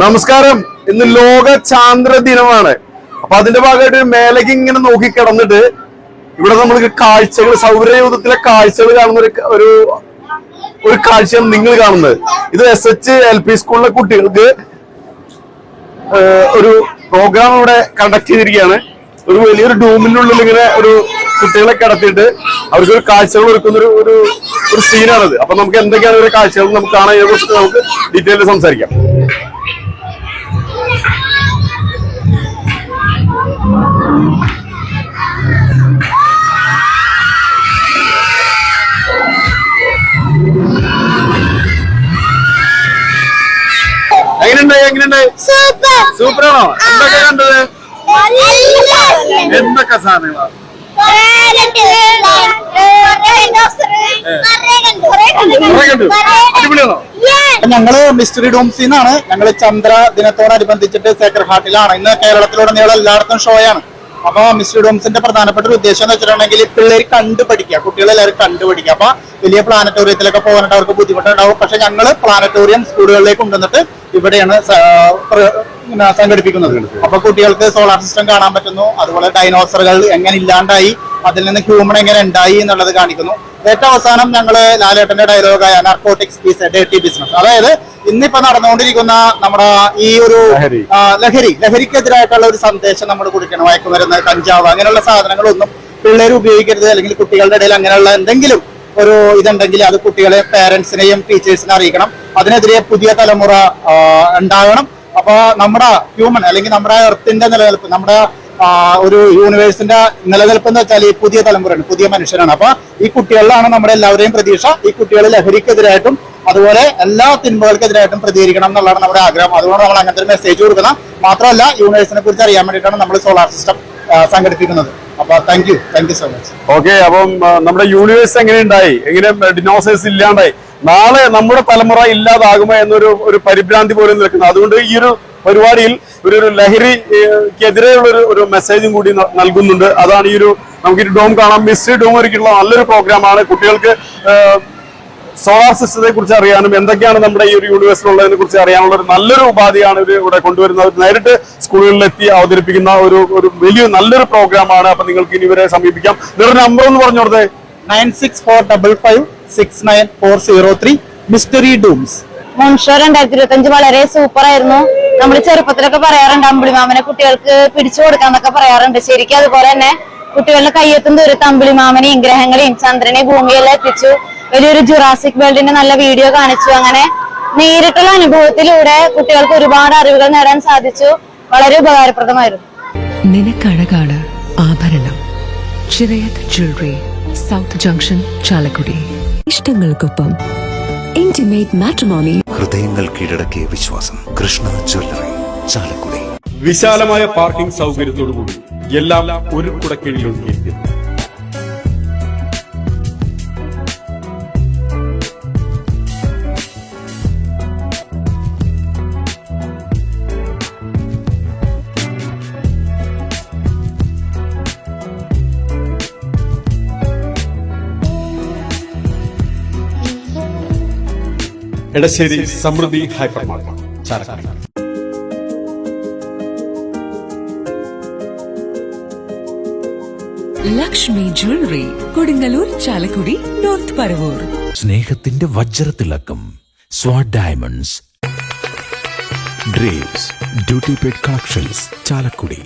നമസ്കാരം. ഇന്ന് ലോക ചാന്ദ്ര ദിനമാണ്. അപ്പൊ അതിന്റെ ഭാഗമായിട്ട് മേലേക്ക് ഇങ്ങനെ നോക്കി കിടന്നിട്ട് ഇവിടെ നമ്മൾക്ക് കാഴ്ചകൾ സൗരയൂഥത്തിലെ കാഴ്ചകൾ കാണുന്ന ഒരു ഒരു ഒരു കാഴ്ചയാണ് നിങ്ങൾ കാണുന്നത്. ഇത് എസ് എച്ച് എൽ പി സ്കൂളിലെ കുട്ടികൾക്ക് ഒരു പ്രോഗ്രാം ഇവിടെ കണ്ടക്ട് ചെയ്തിരിക്കുകയാണ്. ഒരു വലിയൊരു ഡൂമിനുള്ളിൽ ഇങ്ങനെ ഒരു കുട്ടികളെ കിടത്തിയിട്ട് അവർക്ക് ഒരു കാഴ്ചകൾ ഒരുക്കുന്ന ഒരു ഒരു ഒരു സീനാണത് അപ്പൊ നമുക്ക് എന്തൊക്കെയാണ് ഒരു കാഴ്ചകൾ നമുക്ക് കാണാൻ കുറിച്ച് നമുക്ക് ഡീറ്റെയിൽ സംസാരിക്കാം. എങ്ങനെയുണ്ട്? സൂപ്പറാണോ? എന്തൊക്കെ കണ്ടത്? എന്തൊക്കെ സാധനങ്ങളാണ് കണ്ടു. അടിപൊളിയാണോ? ഞങ്ങൾ മിസ്റ്ററി ഡോംസിൽ നിന്നാണ് ഞങ്ങൾ ചന്ദ്ര ദിനത്തോടനുബന്ധിച്ചിട്ട് സേക്രഡ് ഹാർട്ടിലാണ് ഇന്ന് കേരളത്തിലുടനീളം എല്ലായിടത്തും ഷോയാണ് അപ്പൊ മിസ്റ്ററി ഡോംസിന്റെ പ്രധാനപ്പെട്ട ഒരു ഉദ്ദേശം എന്ന് വെച്ചിട്ടുണ്ടെങ്കിൽ പിള്ളേർ കണ്ടു പഠിക്കുക കുട്ടികളെല്ലാവരും കണ്ടു പഠിക്കുക അപ്പൊ വലിയ പ്ലാനറ്റോറിയത്തിലൊക്കെ പോകാനായിട്ട് അവർക്ക് ബുദ്ധിമുട്ടുണ്ടാവും. പക്ഷെ ഞങ്ങൾ പ്ലാനറ്റോറിയം സ്കൂളുകളിലേക്ക് കൊണ്ടുവന്നിട്ട് ഇവിടെയാണ് സംഘടിപ്പിക്കുന്നത്. അപ്പൊ കുട്ടികൾക്ക് സോളാർ സിസ്റ്റം കാണാൻ പറ്റുന്നു. അതുപോലെ ഡൈനോസറുകൾ എങ്ങനെ ഇല്ലാണ്ടായി അതിൽ നിന്ന് ഹ്യൂമൺ എങ്ങനെ ഉണ്ടായി എന്നുള്ളത് കാണിക്കുന്നു. ഏറ്റവും അവസാനം ഞങ്ങൾ ലാലേട്ടന്റെ ഡയലോഗായ നാർക്കോട്ടിക്സ് പീസ് ഡേറ്റി ബിസിനസ് അതായത് ഇന്നിപ്പോ നടന്നുകൊണ്ടിരിക്കുന്ന നമ്മുടെ ഈ ഒരു ലഹരി. ലഹരിക്കെതിരായിട്ടുള്ള ഒരു സന്ദേശം നമ്മൾ കൊടുക്കണം. മയക്കുമരുന്ന് കഞ്ചാവ് അങ്ങനെയുള്ള സാധനങ്ങളൊന്നും പിള്ളേർ ഉപയോഗിക്കരുത്. അല്ലെങ്കിൽ കുട്ടികളുടെ ഇടയിൽ അങ്ങനെയുള്ള എന്തെങ്കിലും ഒരു ഇതുണ്ടെങ്കിൽ അത് കുട്ടികളെ പേരൻസിനെയും ടീച്ചേഴ്സിനെ അറിയിക്കണം. അതിനെതിരെ പുതിയ തലമുറ ഉണ്ടാകണം. അപ്പൊ നമ്മുടെ ഹ്യൂമൻ അല്ലെങ്കിൽ നമ്മുടെ എർത്തിന്റെ നിലനിൽപ്പ് നമ്മുടെ ഒരു യൂണിവേഴ്സിന്റെ നിലനിൽപ്പ് എന്ന് വെച്ചാൽ ഈ പുതിയ തലമുറയാണ് പുതിയ മനുഷ്യരാണ് അപ്പൊ ഈ കുട്ടികളിലാണ് നമ്മുടെ എല്ലാവരെയും പ്രതീക്ഷ. ഈ കുട്ടികൾ ലഹരിക്കെതിരായിട്ടും അതുപോലെ എല്ലാ തിന്മകൾക്കെതിരായിട്ടും പ്രതികരിക്കണം എന്നുള്ളതാണ് നമ്മുടെ ആഗ്രഹം. അതുകൊണ്ട് നമ്മൾ അങ്ങനത്തെ ഒരു മെസ്സേജ് കൊടുക്കണം. മാത്രമല്ല യൂണിവേഴ്സിനെ കുറിച്ച് അറിയാൻ വേണ്ടിയിട്ടാണ് നമ്മൾ സോളാർ സിസ്റ്റം സംഘടിപ്പിക്കുന്നത്. സോ മച്ച് ഓക്കെ അപ്പം നമ്മുടെ യൂണിവേഴ്സ് എങ്ങനെ ഉണ്ടായി? എങ്ങനെ ഡിനോസേഴ്സ് ഇല്ലാണ്ടായി? നാളെ നമ്മുടെ തലമുറ ഇല്ലാതാകുമോ എന്നൊരു ഒരു പരിഭ്രാന്തി പോലെ നിൽക്കുന്നു. അതുകൊണ്ട് ഈ ഒരു പരിപാടിയിൽ ഒരു ഒരു ലഹരിക്കെതിരെയുള്ള ഒരു ഒരു മെസ്സേജും കൂടി നൽകുന്നുണ്ട്. അതാണ് ഈ ഒരു നമുക്ക് ഡോം കാണാം. മിസ്റ്ററി ഡോം ഒരുക്കിയിട്ടുള്ള നല്ലൊരു പ്രോഗ്രാമാണ് കുട്ടികൾക്ക് സോളാർ സിസ്റ്റത്തെ കുറിച്ച് അറിയാനും എന്തൊക്കെയാണ് നമ്മുടെ ഈ ഒരു യൂണിവേഴ്സിൽ ഉള്ളതിനെ കുറിച്ച് അറിയാനുള്ള ഒരു നല്ലൊരു ഉപാധിയാണ് ഇവർ ഇവിടെ കൊണ്ടുവരുന്നത്. നേരിട്ട് സ്കൂളുകളിൽ എത്തി അവതരിപ്പിക്കുന്ന ഒരു ഒരു വലിയ നല്ലൊരു പ്രോഗ്രാം ആണ്. അപ്പൊ നിങ്ങൾക്ക് ഇനി ഇവരെ സമീപിക്കാം. നിങ്ങളുടെ നമ്പർ ഒന്ന് പറഞ്ഞു കൊടുത്തേ nine six four double five six nine four zero three mystery dooms മോൺഷോ രണ്ടായിരത്തി ഇരുപത്തി അഞ്ച് വളരെ സൂപ്പർ ആയിരുന്നു. നമ്മൾ ചെറുപ്പത്തിലൊക്കെ പറയാറുണ്ട് അമ്പിളിമാമനെ കുട്ടികൾക്ക് പിടിച്ചു കൊടുക്കാന്നൊക്കെ പറയാറുണ്ട്. ശരിക്കും അതുപോലെ തന്നെ കുട്ടികളുടെ കയ്യെത്തും ദൂരത്ത് അമ്പിളിമാമനെയും ഗ്രഹങ്ങളെയും ചന്ദ്രനെയും ഭൂമിയെല്ലാം എത്തിച്ചു. വലിയൊരു ജുറാസിക് വേൾഡിന്റെ നല്ല വീഡിയോ കാണിച്ചു. അങ്ങനെ നേരിട്ടുള്ള അനുഭവത്തിലൂടെ കുട്ടികൾക്ക് ഒരുപാട് അറിവുകൾ നേടാൻ സാധിച്ചു. വളരെ ഉപകാരപ്രദമായിരുന്നു. നിനക്കഴകാണ് ആഭരണം. Chirayath jewellery south junction Chalakudy. ഇഷ്ടങ്ങൾക്കൊപ്പം intimate matrimony ഹൃദയങ്ങൾ കീഴടക്കിയ വിശ്വാസം. കൃഷ്ണ ജ്വല്ലറി ചാലക്കുടി. വിശാലമായ പാർക്കിംഗ് സൗകര്യത്തോടുകൂടി എല്ലാം ഒരു കുടക്കീഴിലൊതുക്കിയിരിക്കുന്നു Edassery Samruddhi hyper market Chalakudy. Lakshmi jewellery Kodungallur Chalakudy north Paravur സ്നേഹത്തിന്റെ വജ്രത്തിളക്കം സ്വാഡ് diamonds. Dreams duty paid collections Chalakudy.